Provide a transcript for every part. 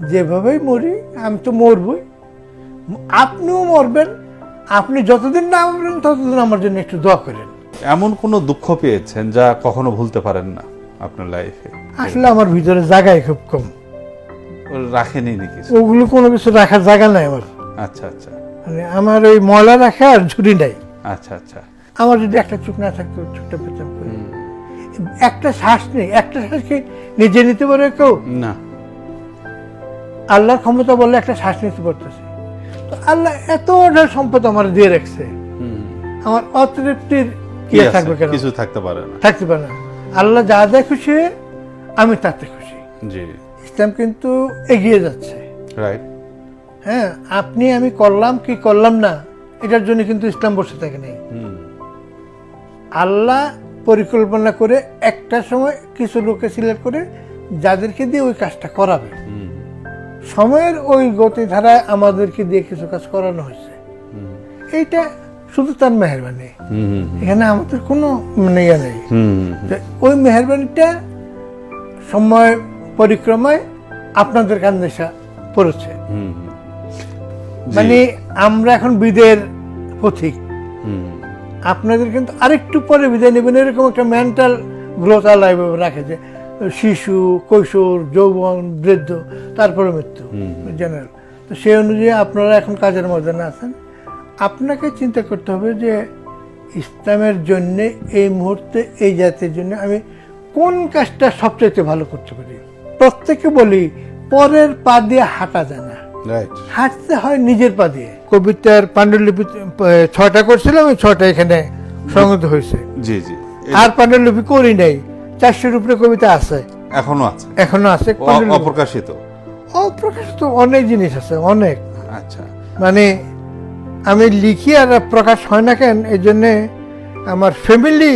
যেভাবেই মরি আমি তো মরবই। আপনিও মরবেন আপনি যতদিন না মরবেন ততদিন আমার জন্য একটু দোয়া করেন। এমন কোনো দুঃখ পেয়েছেন যা কখনো ভুলতে পারেন না আপনার লাইফে আসলে আমার ভিতরে জায়গায় খুব কম। রাখেনি নাকি ওগুলো কোনো কিছু রাখার জায়গা নাই আমার। আচ্ছা আচ্ছা। মানে আমার ওই ময়লা রাখা আর ঝুড়ি নাই। আচ্ছা আচ্ছা। আমার যদি একটা চোখ না থাকতো চোখটা পেতাম করে একটা শ্বাস নেই একটা শ্বাস কি নিজে নিতে পারে কেউ? না। আল্লাহর ক্ষমতা বললে একটা শ্বাস নিতে পারতেছে। তো আল্লাহ এতটা সম্পদ আমার দিয়ে রাখছে। আমার অতৃপ্তির কি ইয়ে থাকবে কেন? কিছু থাকতে পারে না। থাকতে পারে না। আল্লাহ যা যা খুশি আমি তাতে খুশি। জি। ইসলাম কিন্তু এগিয়ে যাচ্ছে। রাইট হ্যাঁ আপনি আমি করলাম কি করলাম না এটার জন্য কিন্তু ইসলাম বসে থাকে নেই। আল্লাহ পরিকল্পনা করে একটা সময় কিছু লোকে সিলেক্ট করে যাদেরকে দিয়ে ওই কাজটা করাবে। সময়ের ওই গতিধারায় আমাদেরকে দিয়ে কিছু কাজ করানো হয়েছে। এইটা শুধু তার মেহরবানি। এখানে আমাদের কোনো মানে ইয়ে নেই। ওই মেহরবানিটা সময় পরিক্রমায় আপনাদের কান্দে এসে পড়েছে। মানে আমরা এখন বিদের পথিক। আপনাদের কিন্তু আরেকটু পরে বিদায় নেবেন। এরকম একটা মেন্টাল গ্রোথ আল্লাহ রাখে যে শিশু কৈশোর যৌবন বৃদ্ধ তারপরে মৃত্যু জেনারেল তো সেই অনুযায়ী আপনারা এখন কাজের ময়দানে আছেন। আপনাকে চিন্তা করতে হবে যে ইসলামের জন্য এই মুহূর্তে এই জাতির জন্য আমি কোন কাজটা সবচেয়ে ভালো করতে পারি? প্রত্যেকে বলি পরের পা দিয়ে হাঁটা যায় না। হাঁটতে হয় নিজের পা দিয়ে। কবিতার পাণ্ডুলিপি ছয়টা করছিলাম ছয়টা এখানে সংগত হয়েছে। জি জি। আর পাণ্ডুলিপি করি নাই। চারশোর উপরে কবিতা আছে। এখনও আছে? এখনও আছে অপ্রকাশিত? অপ্রকাশিত অনেক জিনিস আছে অনেক। আচ্ছা। মানে আমি লিখি আর প্রকাশ হয় না কেন এই জন্যে আমার ফ্যামিলি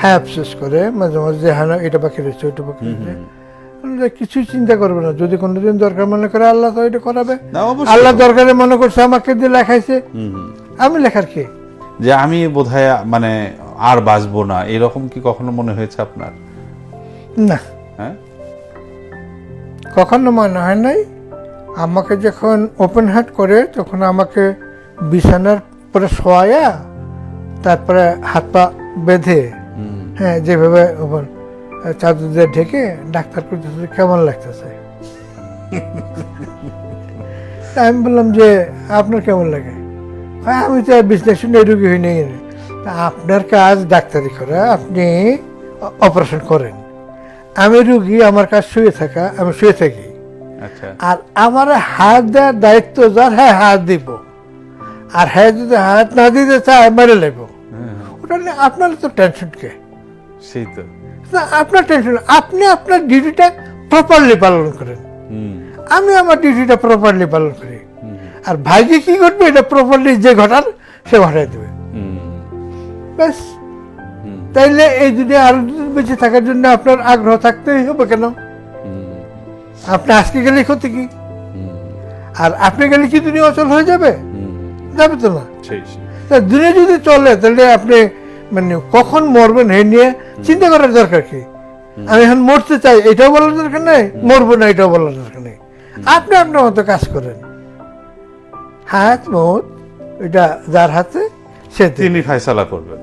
হ্যাঁ আফসোস করে মাঝে মাঝে যে হ্যাঁ এটা বাকি রয়েছে ওইটা বাকি রয়েছে কিছুই চিন্তা করবে না যদি কোনোদিন দরকার মনে করে আল্লাহ তো এটা করাবে। আল্লাহ দরকারে মনে করছে আমাকে দিয়ে লেখাইছে। আমি লেখার কে? যে আমি বোধহয় মানে আর বাঁচবো না এরকম কি কখনো মনে হয়েছে আপনার? না। হ্যাঁ? কখনো মনে হয় নাই। আমাকে যখন ওপেন হার্ট করে তখন আমাকে বিছানার পরে শোয়া তারপরে হাত পা বেঁধে হ্যাঁ যেভাবে ওপর চাদর দিয়ে ঢেকে ডাক্তার করতেছে কেমন লাগতেছে? আমি বললাম যে আপনার কেমন লাগে? আমি তো বিশ্লেষণে রুগী হই নাই আপনার কাজ ডাক্তারি করা আপনি অপারেশন করেন। আমি রুগী আমার কাজ শুয়ে থাকা আমি শুয়ে থাকি। আচ্ছা। আর আমার হাত দেওয়ার দায়িত্ব যার হ্যাঁ হাত দিব। আর হ্যাঁ যদি হাত না দিতে চায় মেরে নেব। হ্যাঁ, ওটা নিয়ে আপনার তো টেনশন কে? সেই তো। আপনার টেনশন আপনি আপনার ডিউটিটা প্রপারলি পালন করেন। আমি আমার ডিউটিটা প্রপারলি পালন করি। আর ভাইকে কি করবে? এটা প্রপারলি যে ঘটার সে ঘটাই দেবে। ব্যাস। তাইলে এই দুনিয়া আরও দিন বেঁচে থাকার জন্য আপনার আগ্রহ থাকতেই হবে কেন? আপনি আজকে গেলে ক্ষতি কি? আর আপনি গেলে কি দুনিয়া অচল হয়ে যাবে? যাবে তো না। তা দুনিয়া যদি চলে তাহলে আপনি মানে কখন মরবেন হে নিয়ে চিন্তা করার দরকার কি? আমি এখন মরতে চাই এটাও বলার দরকার নেই মরবো না এটাও বলার দরকার নেই। আপনি আপনার মতো কাজ করেন। হাত মত এটা যার হাতে সে। তিনি ফায়সালা করবেন।